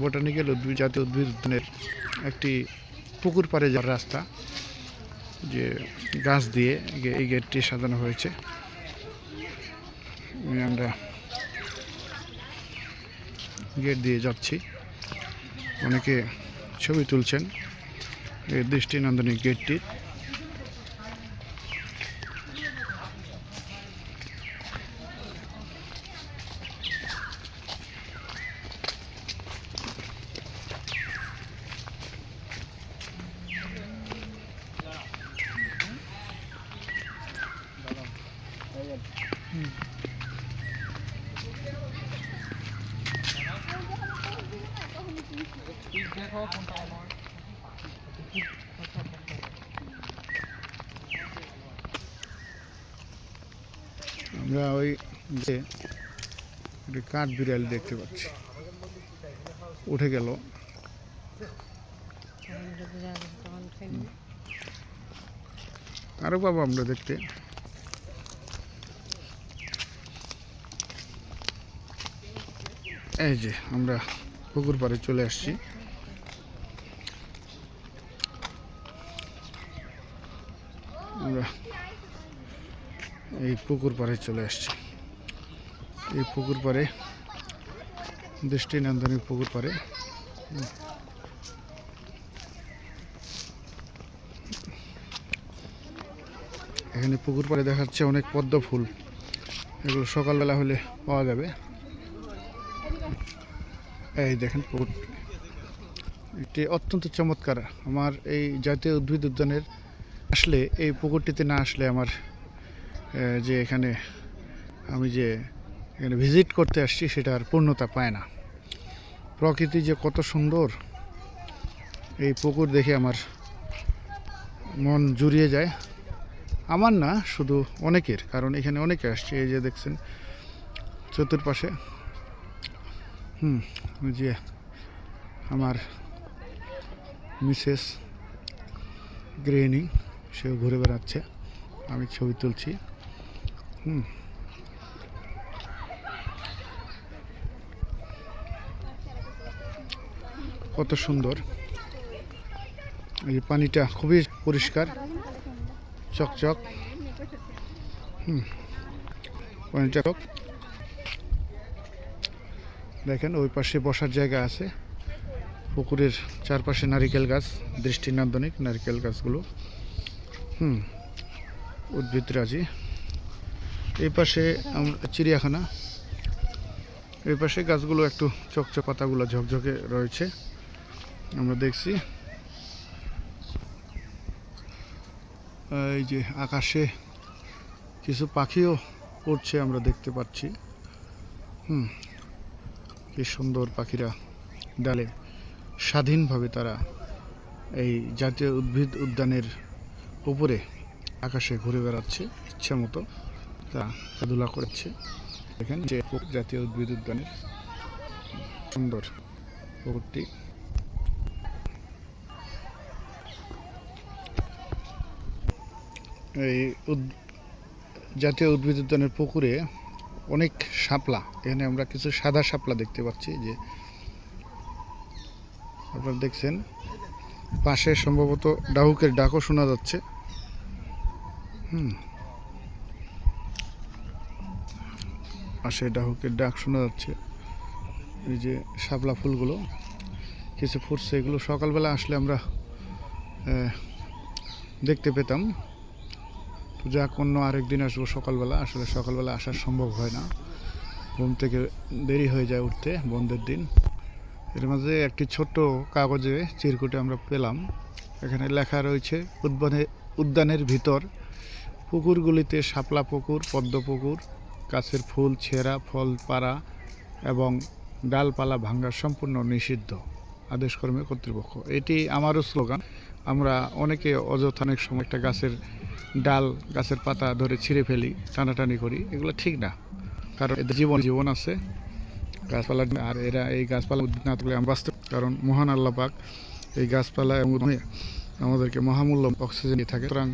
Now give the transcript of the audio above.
Botanical উদ্ভিদ, জাতীয় উদ্ভিদ উদ্যানের একটি পুকুর পাড়ে যাওয়ার রাস্তা যে গাছ দিয়ে এই গেটটি সাজানো হয়েছে। আমরা গেট দিয়ে যাচ্ছি। অনেকে ছবি তুলছেন। এই দৃষ্টিনন্দনী আমরা ওই যে একটি কাঠ বিড়াল দেখতে পাচ্ছি। উঠে গেল। আরও পাবো আমরা দেখতে। এই যে, আমরা পুকুর পাড়ে চলে আসছি। আমরা এই পুকুর পাড়ে চলে আসছি। এই পুকুর পাড়ে, দৃষ্টিনন্দনী পুকুর পাড়ে। এখানে পুকুর পাড়ে দেখাচ্ছে অনেক পদ্ম ফুল। এগুলো সকালবেলা হলে পাওয়া যাবে। এই দেখেন পুকুর। এটি অত্যন্ত চমৎকার। আমার এই জাতীয় উদ্ভিদ উদ্যানের আসলে এই পুকুরটিতে না আসলে আমার যে এখানে আমি যে এখানে ভিজিট করতে আসছি সেটা আর পূর্ণতা পায় না। প্রকৃতি যে কত সুন্দর, এই পুকুর দেখে আমার মন জুড়িয়ে যায়। আমার না, শুধু অনেকের, কারণ এখানে অনেকে আসছে, এই যে দেখছেন, চতুর্পাশে। হুম, ওই যে আমার মিসেস গৃহিণী সেও ঘুরে বেড়াচ্ছে। আমি ছবি তুলছি। হুম। কত সুন্দর। এই পানিটা খুবই পরিষ্কার, চকচক। হুম, পানিটা দেখেন, ওই পাশে বসার জায়গা আছে। পুকুরের চারপাশে নারিকেল গাছ, দৃষ্টিনন্দনিক নারিকেল গাছগুলো। হুম উদ্ভিদরাজি এই পাশে চিড়িয়াখানা। এই পাশে গাছগুলো একটু চকচক পাতাগুলো ঝকঝকে রয়েছে। আমরা দেখছি। এই যে আকাশে কিছু পাখিও উড়ছে, আমরা দেখতে পাচ্ছি। হুম কি সুন্দর পাখিরা ডালে। স্বাধীনভাবে তারা এই জাতীয় উদ্ভিদ উদ্যানের উপরে আকাশে ঘুরে বেড়াচ্ছে, ইচ্ছা মতো তা খেলাধুলা করছে। দেখেন যে জাতীয় উদ্ভিদ উদ্যানের সুন্দর পুকুরটি এই জাতীয় উদ্ভিদ উদ্যানের পুকুরে অনেক শাপলা। এখানে আমরা কিছু সাদা শাপলা দেখতে পাচ্ছি যে আপনারা দেখছেন। পাশে সম্ভবত ডাহুকের ডাকও শোনা যাচ্ছে। হুম। পাশে ডাহুকের ডাক শোনা যাচ্ছে। এই যে শাপলা ফুলগুলো, কিছু ফুটছে, এগুলো সকালবেলা আসলে আমরা দেখতে পেতাম। যাক, অন্য আরেকদিন আসব সকালবেলা। আসলে সকালবেলা আসা সম্ভব হয় না। ঘুম থেকে দেরি হয়ে যায় উঠতে, বন্ধের দিন। এর মাঝে একটি ছোট্ট কাগজে চিরকুটে আমরা পেলাম। এখানে লেখা রয়েছে উদ্যানে উদ্যানের ভিতর, পুকুরগুলিতে শাপলা পুকুর, পদ্ম পুকুর, গাছের ফুল, ছেঁড়া, ফল, পাড়া এবং ডালপালা ভাঙ্গা সম্পূর্ণ নিষিদ্ধ। আদেশকর্মী কর্তৃপক্ষ। এটি আমারও স্লোগান। আমরা অনেকে অযথা অনেক সময় একটা গাছের ডাল, গাছের পাতা ধরে ছিঁড়ে ফেলি, টানাটানি করি, এগুলো ঠিক না। কারণ এদের জীবন জীবন আছে, গাছপালা আর এরা এই গাছপালা উদ্ভিদ না থাকলে আমি বাস্তব কারণ মহান আল্লাহ পাক এই গাছপালা এবং আমাদেরকে মহামূল্য অক্সিজেন থাকে। সুতরাং